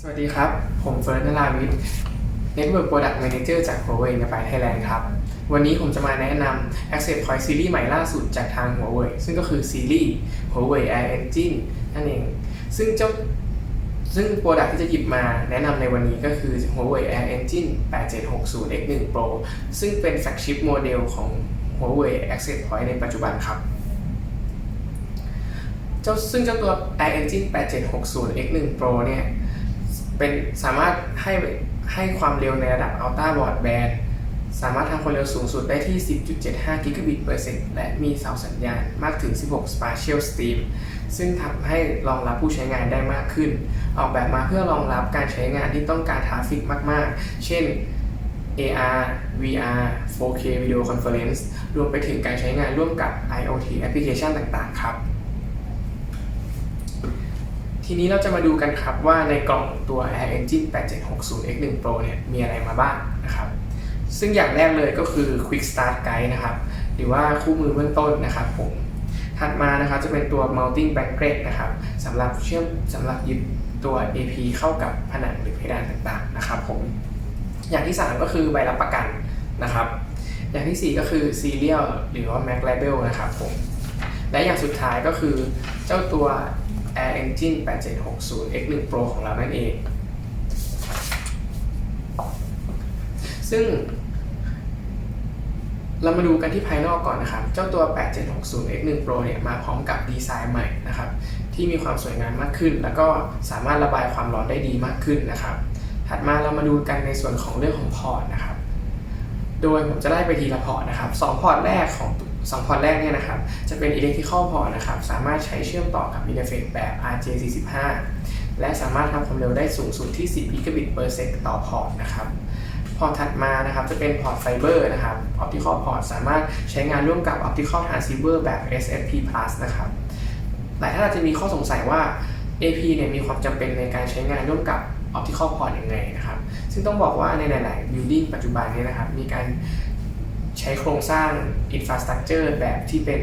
สวัสดีครับ ผมเฟิร์สนราวิทย์ Network Product Manager จาก Huawei ในฝ่ายไทยแลนด์ครับ วันนี้ผมจะมาแนะนำ Access Point ซีรีส์ใหม่ล่าสุดจากทาง Huawei ซึ่งก็คือซีรีส์ Huawei Air Engine นั่นเอง ซึ่งเจ้าซึ่งโปรดักที่จะหยิบมาแนะนำในวันนี้ก็คือ Huawei Air Engine 8760 X1 Pro ซึ่งเป็นแฟลกชิพโมเดลของ Huawei Access Point ในปัจจุบันครับเจ้าซึ่งเจ้าตัว Air Engine 8760 X1 Pro เนี่ย เป็นสามารถให้ให้ความเร็วในระดับ Ultra Broadband สามารถทำความเร็วสูงสุดได้ที่ 10.75 Gigabit per second และมีเสาสัญญาณมากถึง 16 Spatial Stream ซึ่งทำให้รองรับผู้ใช้งานได้มากขึ้น ออกแบบมาเพื่อรองรับการใช้งานที่ต้องการทราฟฟิกมาก ๆ เช่น AR VR 4K Video Conference รวมไปถึงการใช้งานร่วมกับ IoT Application ต่าง ๆ ครับ ทีนี้เราจะมาดูกันครับว่าในกล่องตัว Air Engine 8760 X1 Pro เนี่ยมีอะไรมาบ้างนะครับซึ่งอย่างแรกเลยก็คือ Quick Start Guide นะครับ หรือว่าคู่มือเบื้องต้นนะครับผม ถัดมานะครับจะเป็นตัว Mounting Bracket นะครับสำหรับเชื่อมสำหรับยึดตัว AP เข้ากับผนังหรือเพดานต่างๆนะครับผมอย่างที่ 3 ก็คือใบรับประกันนะครับ อย่างทีสี่4 ก็คือ Serial หรือว่า Mac Label นะครับผมและอย่างสุดท้ายก็คือเจ้าตัว Air Engine 8760 X1 Pro ของเรานั่นเอง ซึ่ง เรามาดูกันที่ภายนอกก่อนนะครับ เจ้าตัว 8760 X1 Pro เนี่ยมาพร้อมกับดีไซน์ใหม่นะครับ ที่มีความสวยงามมากขึ้น แล้วก็สามารถระบายความร้อนได้ดีมากขึ้นนะครับ ถัดมาเรามาดูกันในส่วนของเรื่องของพอร์ตนะครับ โดยผมจะไล่ไปทีละพอร์ตนะครับสองพอร์ตแรกของ สองพอร์ตแรกเนี่ยนะครับจะเป็น electrical port นะครับสามารถใช้เชื่อมต่อกับ interface แบบ RJ45 และสามารถทำความเร็วได้สูงสุดที่ 10 gigabit per sec ต่อพอร์ตนะครับพอร์ตถัดมานะครับจะเป็นพอร์ตไฟเบอร์นะครับ optical port สามารถใช้งานร่วมกับ optical transceiver แบบ SFP+ นะครับแต่ถ้าเราจะมีข้อสงสัยว่า AP เนี่ยมีความจำเป็นในการใช้งานร่วมกับ optical port ยังไงนะครับ ซึ่งต้องบอกว่าในหลาย ๆ building ปัจจุบันนี้นะครับ มีการ ใช้โครงสร้าง infrastructure แบบที่เป็น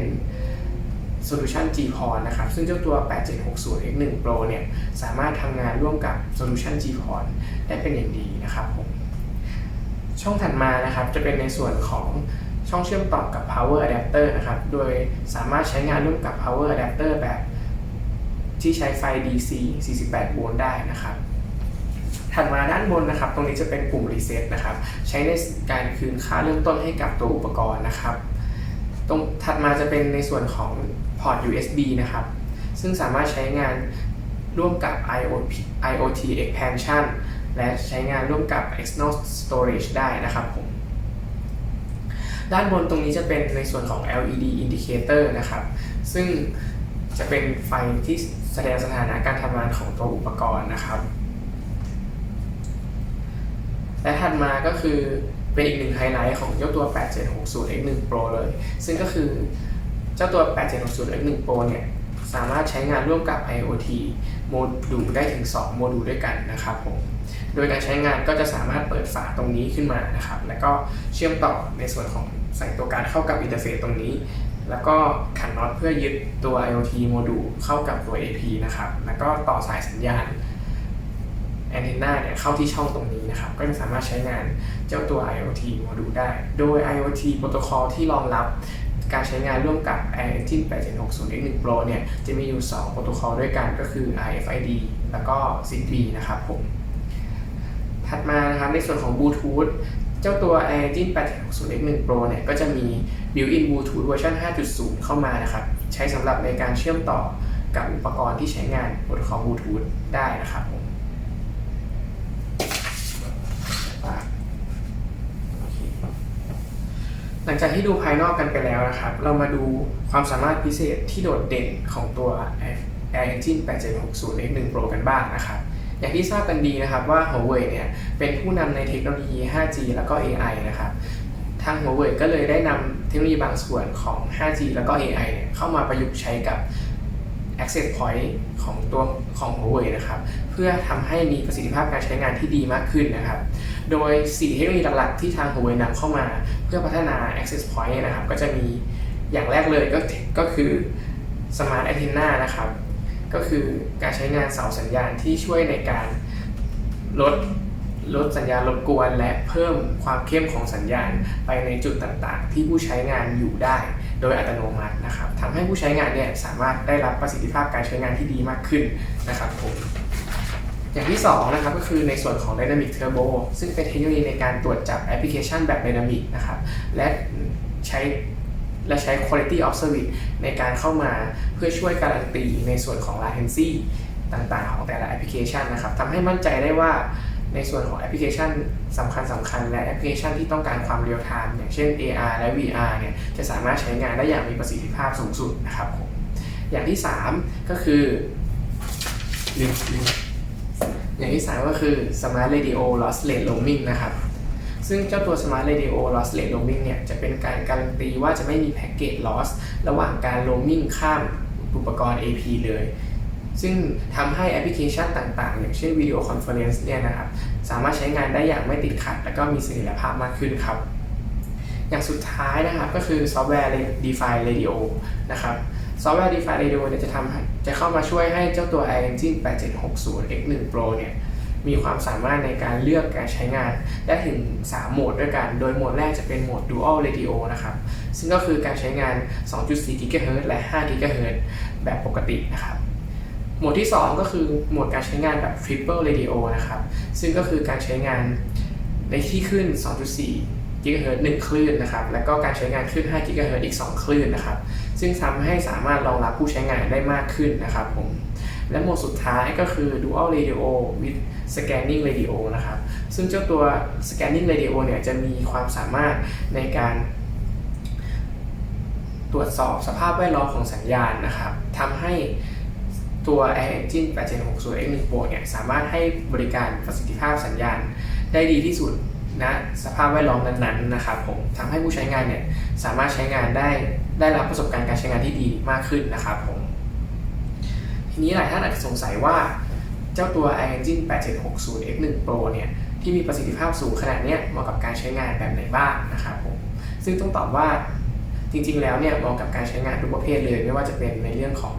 solution GPON นะครับ ซึ่งเจ้าตัว 8760 X1 Pro เนี่ย สามารถทำงานร่วมกับ solution GPON ได้เป็นอย่างดีนะครับผมช่องถัดมานะครับจะเป็นในส่วนของช่องเชื่อมต่อกับ power adapter นะครับ โดยสามารถใช้งานร่วมกับ power adapter แบบที่ใช้ไฟ DC 48 โวลต์ได้นะครับ ถัดมาด้านบนนะครับ ตรงนี้จะเป็นปุ่ม reset นะครับ ใช้ในการคืนค่าเริ่มต้นให้กับตัวอุปกรณ์นะครับ ตรงถัดมาจะเป็นในส่วนของพอร์ต USB นะครับ ซึ่งสามารถใช้งานร่วมกับ IoT, IoT expansion และใช้งานร่วมกับ external storage ได้นะครับผมด้านบนตรงนี้จะเป็นในส่วนของ LED indicator นะครับ ซึ่งจะเป็นไฟที่แสดงสถานะการทำงานของตัวอุปกรณ์นะครับ และถัดมาก็คือเป็นอีกหนึ่งไฮไลท์ของเจ้าตัว 8760 X1 Pro เลย ซึ่งก็คือเจ้าตัว 8760 X1 Pro เนี่ยสามารถใช้งานร่วมกับ IoT โมดูลได้ถึง 2 โมดูลด้วยกันนะครับผม โดยการใช้งานก็จะสามารถเปิดฝาตรงนี้ขึ้นมานะครับ แล้วก็เชื่อมต่อในส่วนของใส่ตัวการเข้ากับอินเทอร์เฟซตรงนี้ แล้วก็ขันน็อตเพื่อยึดตัว IoT โมดูลเข้ากับตัว AP นะครับ แล้วก็ต่อสายสัญญาณ แอนเทนนาเนี่ยเข้าที่ช่องตรงนี้นะครับ ก็จะสามารถใช้งานเจ้าตัว IoT โมดูลได้ โดย IoT โปรโตคอลที่รองรับการใช้งานร่วมกับ Air Engine 8760 X1 Pro เนี่ย จะมีอยู่ 2 โปรโตคอลด้วยกันก็คือ RFID แล้วก็ Zigbee นะครับผม ถัดมานะครับ ในส่วนของบลูทูธเจ้าตัว Air Engine 8760 X1 Pro เนี่ย ก็จะมี built-in Bluetooth เวอร์ชัน5.0 เข้ามานะครับ ใช้สำหรับในการเชื่อมต่อกับอุปกรณ์ที่ใช้งานโปรโตคอลบลูทูธได้นะครับผม หลังจากที่ดูภายนอกกันไปแล้วนะครับ เรามาดูความสามารถพิเศษที่โดดเด่นของตัว Air Engine 8760 X1 Pro กันบ้างนะครับ อย่างที่ทราบกันดีนะครับว่า Huawei เนี่ยเป็นผู้นำในเทคโนโลยี 5G แล้วก็ AI นะครับ ทาง Huawei ก็เลยได้นำเทคโนโลยีบางส่วนของ 5G แล้วก็ AI เนี่ยเข้ามาประยุกต์ใช้กับ Access Point ของตัวของ Huawei นะครับ เพื่อทำให้มีประสิทธิภาพการใช้งานที่ดีมากขึ้นนะครับ โดย 4 เทคโนโลยีหลักๆ ที่ทาง Huawei นำเข้ามาเพื่อพัฒนา Access Point นะครับ ก็จะมีอย่างแรกเลยก็ก็คือ Smart Antenna นะครับ ก็คือการใช้งานเสาสัญญาณที่ช่วยในการลดลดสัญญาณรบกวน และเพิ่มความเข้มของสัญญาณไปในจุดต่างๆ ที่ผู้ใช้งานอยู่ได้ โดยอัตโนมัตินะครับทำให้ผู้ใช้งานเนี่ยสามารถได้รับประสิทธิภาพการใช้งานที่ดีมากขึ้นนะครับผมอย่างที่2นะครับก็คือในส่วนของ Dynamic Turbo ซึ่งเป็นเทคโนโลยีในการตรวจจับแอปพลิเคชันแบบ Dynamic นะครับและใช้และใช้ Quality of Service ในการเข้ามาเพื่อช่วยการันตีในส่วนของ latency ต่างๆ ของแต่ละแอปพลิเคชันนะครับทำให้มั่นใจได้ว่า ในส่วนของแอปพลิเคชันสำคัญสำคัญๆและแอปพลิเคชันที่ต้องการความเรียลไทม์อย่างเช่น AR และ VR เนี่ยจะสามารถใช้งานได้อย่างมีประสิทธิภาพสูงสุดนะครับผมอย่างที่ 3 ก็คืออย่างที่ 3 ก็คือ Smart Radio Lossless Roaming นะครับซึ่งเจ้าตัว Smart Radio Lossless Roaming เนี่ยจะเป็นการการันตีว่าจะไม่มีแพ็กเกจ loss ระหว่างการ roaming ข้ามอุปกรณ์ AP เลย ซึ่งทำให้แอปพลิเคชันต่างๆ อย่างเช่นวิดีโอคอนเฟอเรนซ์เนี่ยนะครับสามารถใช้งานได้อย่างไม่ติดขัด และก็มีเสถียรภาพมากขึ้นครับ อย่างสุดท้ายนะครับก็คือซอฟต์แวร์ Define Radio นะครับซอฟต์แวร์ Define Radio เนี่ยจะทำให้จะเข้ามาช่วยให้เจ้าตัว Air Engine 8760 X1 Pro เนี่ยมีความสามารถในการเลือกการใช้งาน ได้ถึง 3 โหมดด้วยกัน โดยโหมดแรกจะเป็นโหมด Dual Radio นะครับ ซึ่งก็คือการใช้งาน 2.4 GHz และ 5 GHz แบบปกตินะครับ หมดที่ 2 ก็คือโหมดการใช้งานแบบ Triple Radio นะครับ ซึ่งก็คือการใช้งานในที่ขึ้น 2.4กิกะเฮิรตหนึ่งคลื่นนะครับ แล้วก็การใช้งานคลื่น5กิกะเฮิรตอีก 2 คลื่นนะครับ ซึ่งทำให้สามารถรองรับผู้ใช้งานได้มากขึ้นนะครับผม และโหมดสุดท้ายก็คือ Dual Radio with Scanning Radio นะครับ ซึ่งเจ้าตัว Scanning Radio เนี่ยจะมีความสามารถในการตรวจสอบสภาพแวดล้อมของสัญญาณนะครับทำให้ ตัว Air Engine 8760 X1 Pro เนี่ยสามารถให้บริการประสิทธิภาพสัญญาณได้ดีที่สุดณสภาพแวดล้อมนั้นๆนะครับผมทำให้ผู้ใช้งานเนี่ยสามารถใช้งานได้ได้รับประสบการณ์การใช้งานที่ดีมากขึ้นนะครับผมทีนี้หลายท่านอาจจะสงสัยว่าเจ้าตัว Air Engine 8760 X1 Pro เนี่ยที่มีประสิทธิภาพสูงขนาดนี้เหมาะกับการใช้งานแบบไหนบ้างนะครับผมซึ่งต้องตอบว่าจริงๆแล้วเนี่ยเหมาะกับการใช้งานทุกประเภทเลย ไม่ว่าจะเป็นในเรื่องของ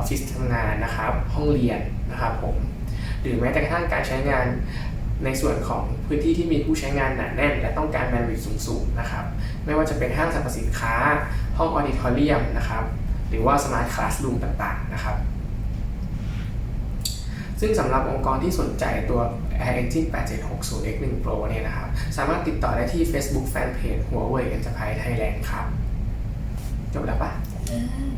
ออฟฟิศทำงานนะครับ ห้องเรียนนะครับผมหรือแม้แต่กระทั่งการใช้งานในส่วนของพื้นที่ที่มีผู้ใช้งานหนาแน่น และต้องการแบนด์วิดต์สูงๆนะครับ ไม่ว่าจะเป็นห้างสรรพสินค้า ห้องออดิทอเรียมนะครับ หรือว่าสมาร์ทคลาสรูมต่างๆนะครับ ซึ่งสำหรับองค์กรที่สนใจตัว Air Engine 8760 X1 Pro เนี่ยนะครับ สามารถติดต่อได้ที่ Facebook Fanpage Huawei Enterprise Thailand ครับ จบแล้วปะเออ